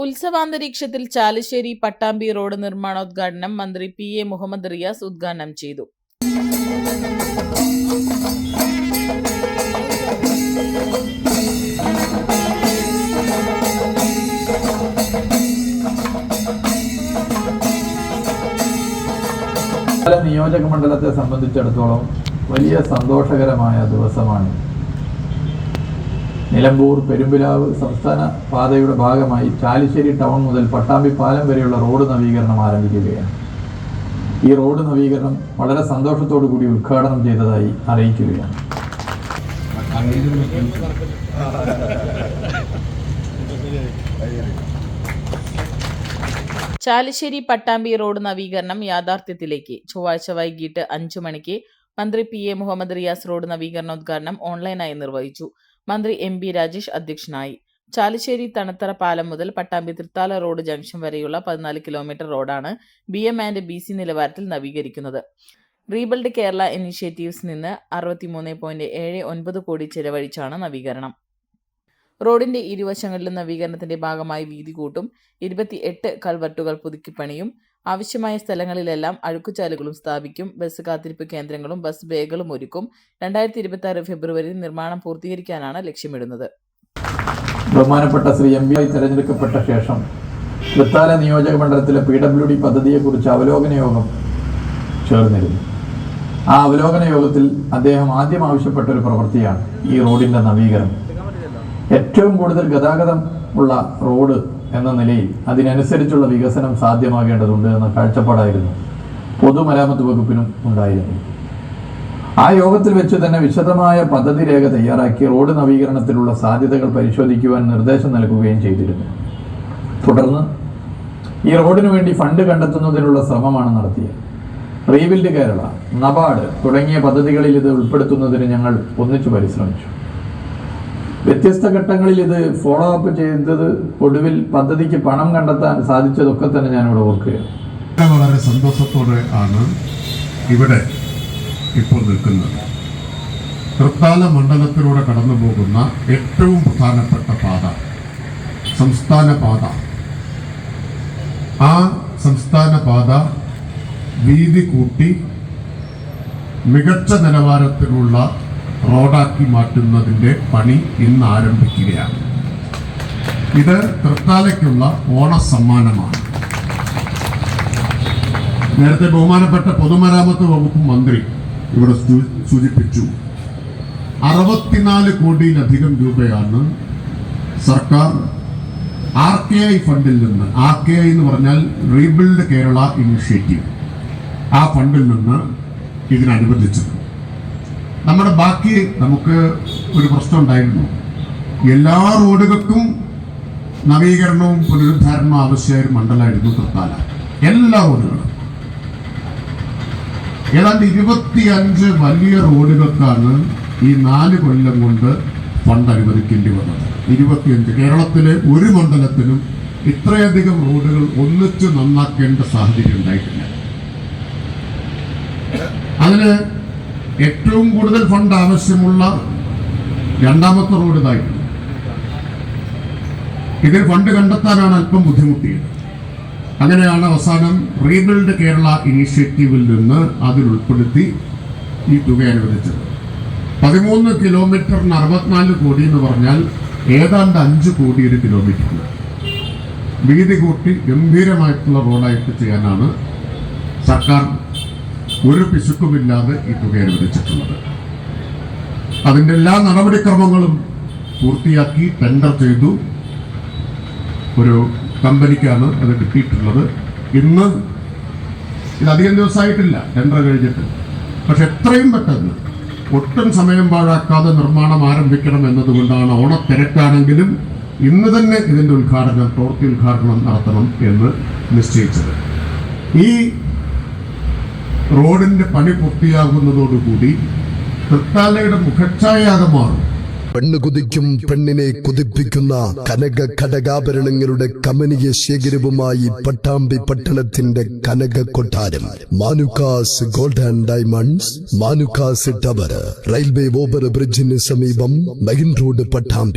ഉത്സവാന്തരീക്ഷത്തിൽ Chalissery Pattambi road നിർമ്മാണോദ്ഘാടനം മന്ത്രി P A Muhammad Riyas ഉദ്ഘാടനം ചെയ്തു. നിയോജക മണ്ഡലത്തെ സംബന്ധിച്ചിടത്തോളം വലിയ സന്തോഷകരമായ ദിവസമാണ്. നിലമ്പൂർ പെരുമ്പിലാവ് സംസ്ഥാന പാതയുടെ ഭാഗമായി ചാലിശ്ശേരി ടൗൺ മുതൽ പട്ടാമ്പി പാലം വരെയുള്ള റോഡ് നവീകരണം ആരംഭിക്കുകയാണ്. ഈ റോഡ് നവീകരണം വളരെ സന്തോഷത്തോടു കൂടി ഉദ്ഘാടനം ചെയ്തതായി അറിയിക്കുകയാണ്. ചാലിശ്ശേരി പട്ടാമ്പി റോഡ് നവീകരണം യാഥാർത്ഥ്യത്തിലേക്ക്. ചൊവ്വാഴ്ച വൈകിട്ട് അഞ്ചു മണിക്ക് മന്ത്രി P A Muhammad Riyas road നവീകരണോദ്ഘാടനം ഓൺലൈനായി നിർവഹിച്ചു. മന്ത്രി എം ബി രാജേഷ് അധ്യക്ഷനായി. ചാലിശ്ശേരി തണുത്തറ പാലം മുതൽ പട്ടാമ്പി തൃത്താല റോഡ് ജംഗ്ഷൻ വരെയുള്ള പതിനാല് കിലോമീറ്റർ റോഡാണ് B M and B C നിലവാരത്തിൽ നവീകരിക്കുന്നത്. റീബിൽഡ് കേരള ഇനിഷ്യേറ്റീവ്സ് നിന്ന് അറുപത്തിമൂന്ന് പോയിന്റ് ഏഴ് ഒൻപത് കോടി ചെലവഴിച്ചാണ് നവീകരണം. റോഡിന്റെ ഇരുവശങ്ങളിലും നവീകരണത്തിന്റെ ഭാഗമായി വീതി കൂട്ടും. ഇരുപത്തി എട്ട് കൾവർട്ടുകൾ പുതുക്കിപ്പണിയും. ആവശ്യമായ സ്ഥലങ്ങളിലെല്ലാം അഴുക്കുചാലുകളും സ്ഥാപിക്കും. ബസ് കാത്തിരിപ്പ് കേന്ദ്രങ്ങളും ബസ് ബേകളും ഒരുക്കും. രണ്ടായിരത്തി ഇരുപത്തി ആറ് ഫെബ്രുവരിയിൽ നിർമ്മാണം പൂർത്തീകരിക്കാനാണ് ലക്ഷ്യമിടുന്നത്. ബഹുമാനപ്പെട്ട ശ്രീ എം പി തെരഞ്ഞെടുക്കപ്പെട്ട ശേഷം തൃത്താല നിയോജക മണ്ഡലത്തിലെ പി ഡബ്ല്യു ഡി പദ്ധതിയെക്കുറിച്ച് അവലോകന യോഗം ചേർന്നിരുന്നു. ആ അവലോകന യോഗത്തിൽ അദ്ദേഹം ആദ്യം ആവശ്യപ്പെട്ട ഒരു പ്രവൃത്തിയാണ് ഈ റോഡിന്റെ നവീകരണം. ഏറ്റവും കൂടുതൽ ഗതാഗതം ഉള്ള റോഡ് എന്ന നിലയിൽ അതിനനുസരിച്ചുള്ള വികസനം സാധ്യമാകേണ്ടതുണ്ട് എന്ന കാഴ്ചപ്പാടായിരുന്നു പൊതുമരാമത്ത് വകുപ്പിനും ഉണ്ടായിരുന്നു ആ യോഗത്തിൽ വെച്ച് തന്നെ വിശദമായ പദ്ധതി രേഖ തയ്യാറാക്കി റോഡ് നവീകരണത്തിലുള്ള സാധ്യതകൾ പരിശോധിക്കുവാൻ നിർദ്ദേശം നൽകുകയും ചെയ്തിരുന്നു. തുടർന്ന് ഈ റോഡിനു വേണ്ടി ഫണ്ട് കണ്ടെത്തുന്നതിനുള്ള ശ്രമമാണ് നടത്തിയത്. റീബിൽഡ് കേരള നബാർഡ് തുടങ്ങിയ പദ്ധതികളിൽ ഇത് ഉൾപ്പെടുത്തുന്നതിന് ഞങ്ങൾ ഒന്നിച്ചു പരിശ്രമിച്ചു. വ്യത്യസ്ത ഘട്ടങ്ങളിൽ ഇത് ഫോളോ അപ്പ് ചെയ്തത് ഒടുവിൽ പദ്ധതിക്ക് പണം കണ്ടെത്താൻ സാധിച്ചതൊക്കെ തന്നെ ഞാനിവിടെ ഓർക്കുകയാണ്. വളരെ സന്തോഷത്തോടെ ആണ് ഇവിടെ ഇപ്പോൾ നിൽക്കുന്നത്. തൃത്താല മണ്ഡലത്തിലൂടെ കടന്നു പോകുന്ന ഏറ്റവും പ്രധാനപ്പെട്ട പാത സംസ്ഥാന പാത. ആ സംസ്ഥാന പാത വീതി കൂട്ടി മികച്ച നിലവാരത്തിലുള്ള റോഡാക്കി മാറ്റുന്നതിന്റെ പണി ഇന്ന് ആരംഭിക്കുകയാണ്. ഇത് തൃത്താലയ്ക്കുള്ള ഓണസമ്മാനമാണ്. നേരത്തെ ബഹുമാനപ്പെട്ട പൊതുമരാമത്ത് വകുപ്പ് മന്ത്രി ഇവിടെ സൂചിപ്പിച്ചു. അറുപത്തിനാല് കോടിയിലധികം രൂപയാണ് സർക്കാർ ആർ കെ ഐ ഫണ്ടിൽ നിന്ന് ആർ കെ ഐ എന്ന് പറഞ്ഞാൽ റീബിൽഡ് കേരള ഇനിഷ്യേറ്റീവ് ആ ഫണ്ടിൽ നിന്ന് ഇതിനനുവദിച്ചത്. നമ്മുടെ ബാക്കി നമുക്ക് ഒരു പ്രശ്നം ഉണ്ടായിരുന്നു. എല്ലാ റോഡുകൾക്കും നവീകരണവും പുനരുദ്ധാരണവും ആവശ്യമായ ഒരു മണ്ഡലമായിരുന്നു തൃത്താല. എല്ലാ റോഡുകളും. ഏതാണ്ട് ഇരുപത്തി അഞ്ച് വലിയ റോഡുകൾക്കാണ് ഈ നാല് കൊല്ലം കൊണ്ട് ഫണ്ട് അനുവദിക്കേണ്ടി വന്നത്. ഇരുപത്തിയഞ്ച്. കേരളത്തിലെ ഒരു മണ്ഡലത്തിലും ഇത്രയധികം റോഡുകൾ ഒന്നിച്ച് നന്നാക്കേണ്ട സാഹചര്യം ഉണ്ടായിട്ടില്ല. അതിന് ഏറ്റവും കൂടുതൽ ഫണ്ട് ആവശ്യമുള്ള രണ്ടാമത്തെ റോഡ് ഇതായിരുന്നു ഇതിൽ ഫണ്ട് കണ്ടെത്താനാണ് അല്പം ബുദ്ധിമുട്ടിയത്. അങ്ങനെയാണ് അവസാനം റീബിൽഡ് കേരള ഇനീഷ്യേറ്റീവിൽ നിന്ന് അതിൽ ഉൾപ്പെടുത്തി ഈ തുക അനുവദിച്ചത്. പതിമൂന്ന് കിലോമീറ്ററിന് അറുപത്തിനാല് കോടി എന്ന് പറഞ്ഞാൽ ഏതാണ്ട് അഞ്ച് കോടി ഒരു കിലോമീറ്ററിന്. വീതി കൂട്ടി ഗംഭീരമായിട്ടുള്ള റോഡായിട്ട് ചെയ്യാനാണ് സർക്കാർ ഒരു പിശുക്കുമില്ലാതെ ഈ തുക അനുവദിച്ചിട്ടുള്ളത്. അതിന്റെ എല്ലാ നടപടിക്രമങ്ങളും പൂർത്തിയാക്കി ടെൻഡർ ചെയ്തു. ഒരു കമ്പനിക്കാണ് അത് കിട്ടിയിട്ടുള്ളത്. ഇന്ന് ഇത് അധികം ദിവസമായിട്ടില്ല ടെൻഡർ കഴിഞ്ഞിട്ട്. പക്ഷെ എത്രയും പെട്ടെന്ന് ഒട്ടും സമയം പാഴാക്കാതെ നിർമ്മാണം ആരംഭിക്കണം എന്നതുകൊണ്ടാണ് ഓണത്തിരക്കാണെങ്കിലും ഇന്ന് തന്നെ ഇതിന്റെ ഉദ്ഘാടനം പ്രവൃത്തി ഉദ്ഘാടനം നടത്തണം എന്ന് നിശ്ചയിച്ചത്. ഈ റോഡിന്റെ പണി പൂർത്തിയാകുന്നതോടുകൂടി തൃത്താലയുടെ മുഖച്ഛായാകെ മാറും. പെണ്ണ് കുതിക്കും പെണ്ണിനെ കുതിപ്പിക്കുന്ന കനക ഘടകാഭരണങ്ങളുടെ കമനീയ ശേഖരവുമായി പട്ടാമ്പി പട്ടണത്തിന്റെ കനക കൊട്ടാരം. Manukkas gold and diamonds Manukkas tower. Railway over ബ്രിഡ്ജിന് സമീപം മെയിൻ റോഡ് പട്ടാമ്പി.